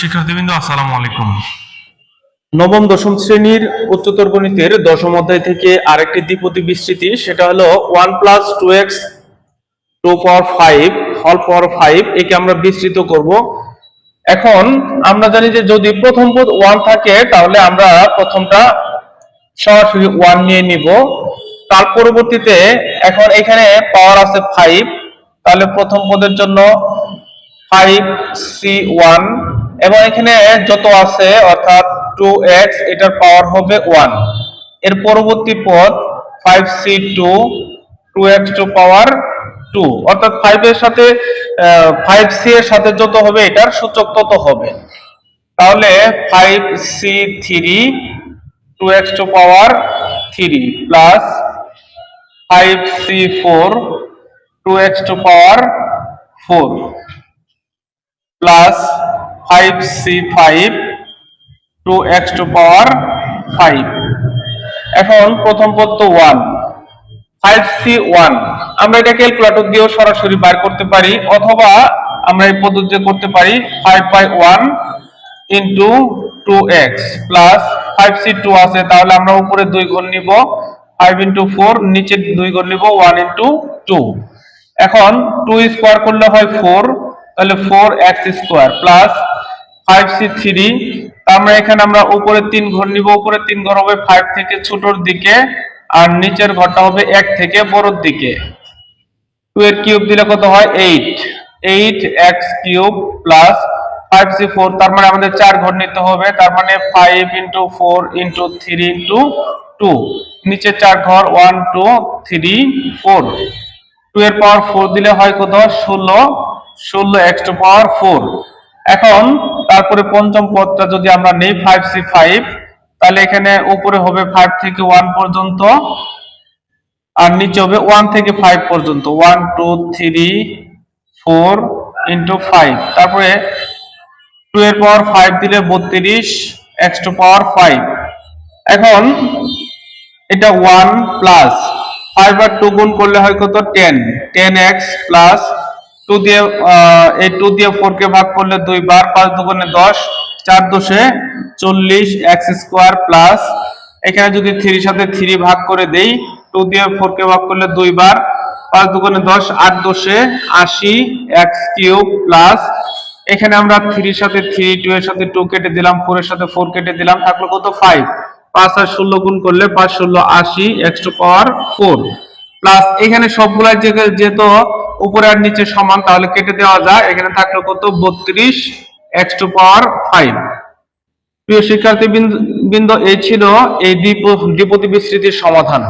শিক্ষার্থীবৃন্দ, আসসালামু আলাইকুম। নবম, দশম শ্রেণির উচ্চতর গণিতের দশম অধ্যায় থেকে আরেকটি দ্বিপদী বিস্তৃতি, সেটা হলো one plus two x two power five হল পাওয়ার ফাইভ একে আমরা বিস্তৃত করব। এখন আমরা জানি যে যদি প্রথম পদ ওয়ান থাকে, তাহলে আমরা প্রথমটা সরাসরি ওয়ান নিয়ে নিব। তার পরবর্তীতে এখন এখানে পাওয়ার আছে ফাইভ তাহলে প্রথম পদের জন্য ফাইভ সি ওয়ান এবং এখানে যত আছে, অর্থাৎ টু এক্স এটার পাওয়ার হবে ওয়ানের পরবর্তী পদ five C two two x two power two অর্থাৎ ফাইভ এর সাথে ফাইভ সি এর সাথে যত হবে এটার সূচক তত হবে। তাহলে five C three two x two power three plus five C four two x two power four plus five C five two x two power five এখন প্রথম তো ওয়ান ফাইভ সি ওয়ান আমরা এটা ক্যালকুলেটর দিয়েও সরাসরি বার করতে পারি, অথবা আমরা এই পদ্ধতিতে করতে পারি five by into two x plus five C two আছে, তাহলে আমরা উপরে দুই গুণ নিব ফাইভ ইন্টু ফোর নিচে দুই গুণ নিব ওয়ান ইন্টু টু এখন টু স্কোয়ার করলে হয় ফোর তাহলে four x square plus five C three আমরা এখানে আমরা উপরে তিন ঘর নিব, উপরে তিন ঘর হবে ফাইভ থেকে ছোটর দিকে, আর নিচের ঘরটা হবে এক থেকে বড়র দিকে। টু এর কিউব দিলে কত হয়? Eight eight x cube plus five C four তার মানে আমাদের চার ঘর নিতে হবে, তার মানে five into four into three into two নিচে চার ঘর one two three four two এর পাওয়ার ফোর দিলে হয় কত? ষোলো। ষোলো এক্স টু পাওয়ার ফোর এখন তারপরে পঞ্চম পদটা যদি আমরা নেই ফাইভ সি ফাইভ তাহলে এখানে উপরে হবে ফাইভ থেকে ওয়ান পর্যন্ত, আর নিচে হবে ওয়ান থেকে ফাইভ পর্যন্ত। One two three four into five তারপরে টু এর পাওয়ার ফাইভ দিলে বত্রিশ এক্স টু পাওয়ার ফাইভ এখন এটা ওয়ান প্লাস ফাইভ আর টু গুণ করলে হয় কত? Ten ten x plus two দিয়ে এই টু দিয়ে ফোর কে ভাগ করলে দুই বার পাঁচ দুগুণে দশ, চার দশে চল্লিশ এক্স স্কোয়ার প্লাস এখানে যদি থ্রির সাথে থ্রি ভাগ করে দেই টু দিয়ে ফোর কে ভাগ করলে দুই বার পাঁচ দুগুণে দশ, আট দশে আশি এক্স কিউব প্লাস এখানে আমরা থ্রির সাথে থ্রি টু এর সাথে টু কেটে দিলাম ফোর এর সাথে ফোর কেটে দিলাম, থাকল কত ফাইভ পাঁচ আর ষোলো গুণ করলে পাঁচ ষোলো আশি x two power four plus এখানে সবগুলা যেহেতু উপরে আর নিচে সমান, তাহলে কেটে দেওয়া যায়। এখানে থাকল কত? বত্রিশ এক্স টু পাওয়ার ফাইভ প্রিয় শিক্ষার্থী বৃন্দ এই ছিল এই দ্বিপতি বিস্তৃতির সমাধান।